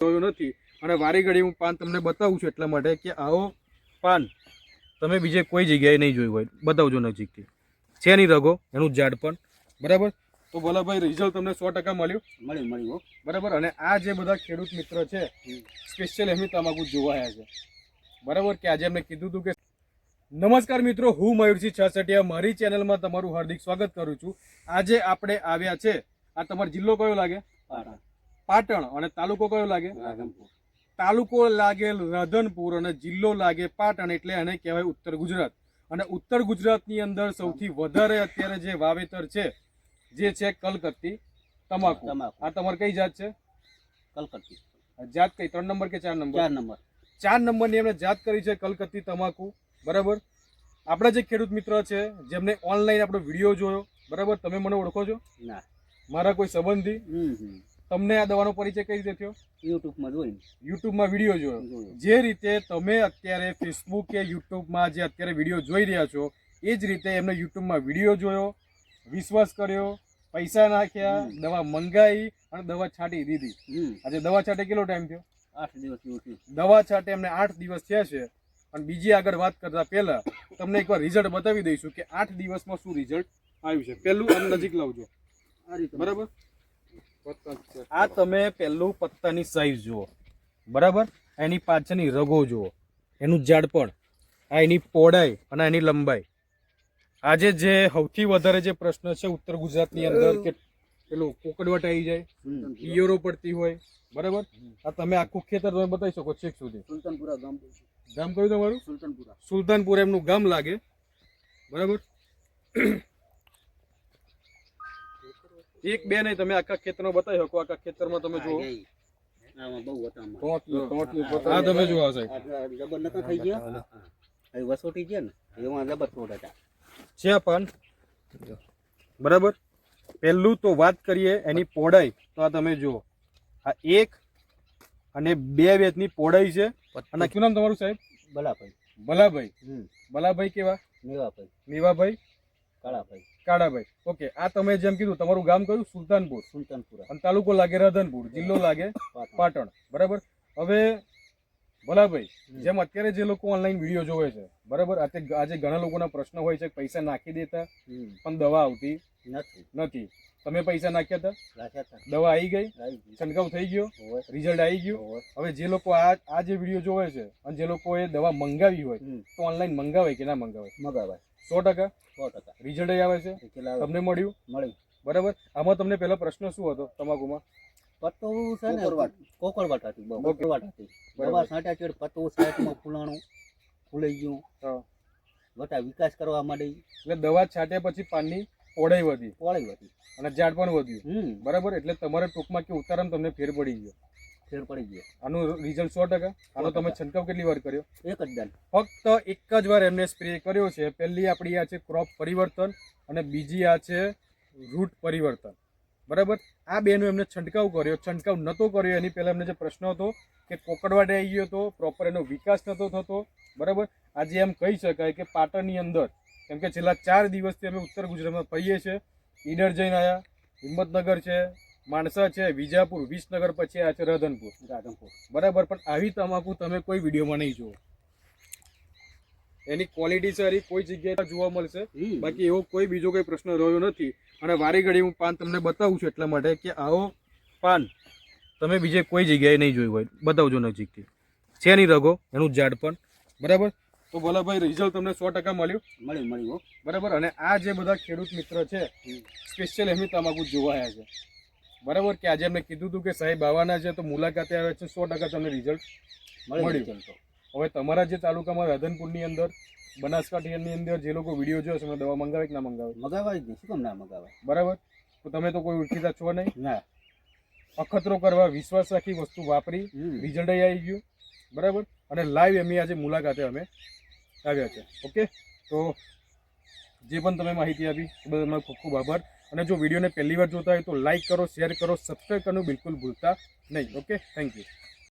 જોયું નથી. અને વારી ઘડી હું પાન તમને બતાવું છું એટલા માટે કે આવો પાન તમે બીજે કોઈ જગ્યાએ નહીં જોયું હોય. બતાવજો નજીકથી. છે નહીં રગો એનું ઝાડ પણ. બરાબર? તો ભલાભાઈ રિઝલ્ટ તમને સો ટકા મળ્યું. મળ્યું મળ્યું હો. બરાબર? અને આ જે બધા ખેડૂત મિત્ર છે સ્પેશિયલ એમની તમાકુ જોવાયા છે. બરાબર? કે આજે એમને કીધું હતું કે નમસ્કાર મિત્રો હું મયુરસિંહ છાસટિયા મારી ચેનલમાં તમારું હાર્દિક સ્વાગત કરું છું. આજે આપણે આવ્યા છે. આ તમારો જિલ્લો કયો લાગે? પાટણ. પાટણ અને તાલુકો કયો લાગે? રાધનપુર. તાલુકો લાગે રાધનપુર અને જિલ્લો લાગે પાટણ એટલે એને કહેવાય ઉત્તર ગુજરાત. અને ઉત્તર ગુજરાતની અંદર સૌથી વધારે અત્યારે જે વાવેતર છે જે છે કલકત્તી તમાકુ. આ તમારે કઈ જાત છે? કલકત્તી. જાત કઈ? ત્રણ નંબર કે ચાર નંબર? ચાર નંબર. ચાર નંબરની એમણે જાત કરી છે કલકત્તી તમાકુ. બરાબર? આપણા જે ખેડૂત મિત્ર છે જેમને ઓનલાઈન આપણો વીડિયો જોયો બરાબર? તમે મને ઓળખો છો? ના. મારા કોઈ સંબંધી? તમને આ દવાનો પરિચય કઈ રીતે થયો? યુટ્યુબમાં જોઈને. યુટ્યુબમાં વીડિયો જોયો. જે રીતે તમે અત્યારે ફેસબુક કે યુટ્યુબમાં જે અત્યારે વીડિયો જોઈ રહ્યા છો એ જ રીતે એમને યુટ્યુબમાં વીડિયો જોયો વિશ્વાસ કર્યો પૈસા નાખ્યા દવા મંગાવી અને દવા છાંટી દીધી. આજે દવા છાંટે કેટલો ટાઈમ થયો? આઠ દિવસ દવા છાંટે એમને આઠ દિવસ થયા છે. અને બીજી આગળ વાત કરતા પહેલા તમને એકવાર રિઝલ્ટ બતાવી દઈશું કે આઠ દિવસમાં શું રિઝલ્ટ આવ્યું છે. પહેલું આમ નજીક લાવજો. આ રીતે. બરાબર? આ તમે પહેલું પત્તાની સાઈઝ જુઓ. બરાબર? એની પાછળની રગો જુઓ. એનું જાડપણ. આ એની પહોળાઈ અને એની લંબાઈ. આજે જે સૌથી વધારે જે પ્રશ્ન છે ઉત્તર ગુજરાતની અંદર કે પેલું કોકડવટ આવી જાય. ઈયરો પડતી હોય બરાબર? આ તમે આખું ખેતર તમે બતાવી શકો છેક સુધી. સુલતાનપુરા ગામ ગામ કયું તમારું? સુલતાનપુરા. સુલતાનપુર એમનું ગામ લાગે. બરાબર? એક બે નહીં તમે આખા ખેતરમાં બતાવી શકો આખા ખેતરમાં તમે જુઓ. હા તમે જુઓ સાહેબ જબર નતા થઈ ગયા? વસોટી છે ને? એમાં જબર હતા. છે પાન. બરાબર? પહેલું તો વાત કરીએ એની પહોળાઈ. તો આ તમે જુઓ. આ એક અને બે વેતની પહોળાઈ છે. અને કયું નામ તમારું સાહેબ? ભલાભાઈ ભલાભાઈ હમ. ભલાભાઈ કેવા? મેવાભાઈ. મેવાભાઈ. કાળાભાઈ. કાળાભાઈ. ઓકે આ તમે જેમ કીધું તમારું ગામ કયું? સુલતાનપુર. સુલતાનપુર અને તાલુકો લાગે રાધનપુર જિલ્લો લાગે પાટણ. બરાબર? હવે ભલાભાઈ જેમ અત્યારે જે લોકો ઓનલાઈન વીડિયો જોવે છે બરાબર? આજે ઘણા લોકોના પ્રશ્ન હોય છે પૈસા નાખી દેતા પણ દવા આવતી નથી. નથી. તમે પૈસા નાખ્યા હતા? દવા આવી ગઈ. છંટકાવ થઈ ગયો. રિઝલ્ટ આવી ગયું? હવે જે લોકો આ આ જે વીડિયો જોવે છે અને જે લોકોએ દવા મંગાવી હોય તો ઓનલાઈન મંગાવે કે ના મંગાવે મગાવાય. સો ટકા? સો ટકા. રિઝલ્ટ આવે છે? તમને મળ્યું? મળ્યું. બરાબર? આમાં તમને પહેલો પ્રશ્ન શું હતો તમાકુમાં? પત્તું છે ને કોકરવાટ. હતી કોકરવાટ હતી. બરાબર. દવા છાંટ્યા ચેડ પત્તું સાઈડમાં ફૂલાણું ફૂલાઈ ગયું. વટા વિકાસ કરવા માંડી. એટલે દવા છાંટ્યા પછી પાનની પોળાઈ વધી. પોળાઈ વધી. અને ઝાડ પણ વધ્યું. બરાબર? એટલે તમારે ટૂંકમાં કે ઉતારામાં તમને ફેર પડી ગયો. ફેર પડી ગયો. આનું રિઝલ્ટ સો ટકા. આનો તમે છંટકાવ કેટલી વાર કર્યો? એક જ દાન ફક્ત એક જ વાર એમને સ્પ્રે કર્યો છે. પહેલી આપણી આ છે ક્રોપ પરિવર્તન અને બીજી આ છે રૂટ પરિવર્તન. બરાબર? આ બેનો એમને છંટકાવ કર્યો. છંટકાવ નહોતો કર્યો. એની પહેલાં એમને જે પ્રશ્ન હતો કે કોકડવાડે આવી ગયો હતો પ્રોપર એનો વિકાસ નહોતો થતો. બરાબર? આજે એમ કહી શકાય કે પાટણની અંદર કેમ કે છેલ્લા ચાર દિવસથી અમે ઉત્તર ગુજરાતમાં ફરીએ છીએ. ઈડર જઈને આવ્યા હિંમતનગર છે. માણસા છે વિજાપુર વિસનગર પછી આ છે રાધનપુર. રાધનપુર. બરાબર પણ આવી તમાકુ તમે કોઈ વિડીયોમાં નહીં જુઓ. એની ક્વોલિટી સારી કોઈ જગ્યાએ જોવા મળશે. બાકી એવો કોઈ બીજો કોઈ પ્રશ્ન રહ્યો નથી. અને વારી ઘડી હું પાન તમને બતાવું છું એટલા માટે કે આવો પાન તમે બીજે કોઈ જગ્યાએ નહીં જોયું હોય. બતાવજો નજીકથી. છે નહીં રગો એનું ઝાડ પણ. બરાબર? તો ભલાભાઈ રિઝલ્ટ તમને સો ટકા મળ્યું. મળ્યું મળ્યું બરાબર? અને આ જે બધા ખેડૂત મિત્ર છે સ્પેશિયલ એમની તમાકુ જોવા આવ્યા છે. બરાબર કે આજે એમને કીધું હતું કે સાહેબ આવવાના છે તો મુલાકાતે આવે છે સો ટકા તમને રિઝલ્ટ મળ્યું. હવે તમારા જે તાલુકામાં રાધનપુરની અંદર બનાસકાંઠાની અંદર જે લોકો વીડિયો જોયો છે એમને દવા મંગાવે કે ના મંગાવે? મગાવાય જ નહીં. શું કામ ના મગાવાય? બરાબર? તો તમે તો કોઈ ઓળખીતા છો નહીં? ના. અખતરો કરવા વિશ્વાસ રાખી વસ્તુ વાપરી. રિઝલ્ટ આવી ગયું. બરાબર? અને લાઈવ એમની આજે મુલાકાતે અમે આવ્યા છે. ઓકે? તો જે પણ તમે માહિતી આપી એ બદલ તમારો ખૂબ ખૂબ આભાર. અને જો વિડીયોને પહેલી વાર જોતા હોય તો લાઈક કરો શેર કરો સબસ્ક્રાઈબ કરવાનું બિલકુલ ભૂલતા નહીં. Okay thank you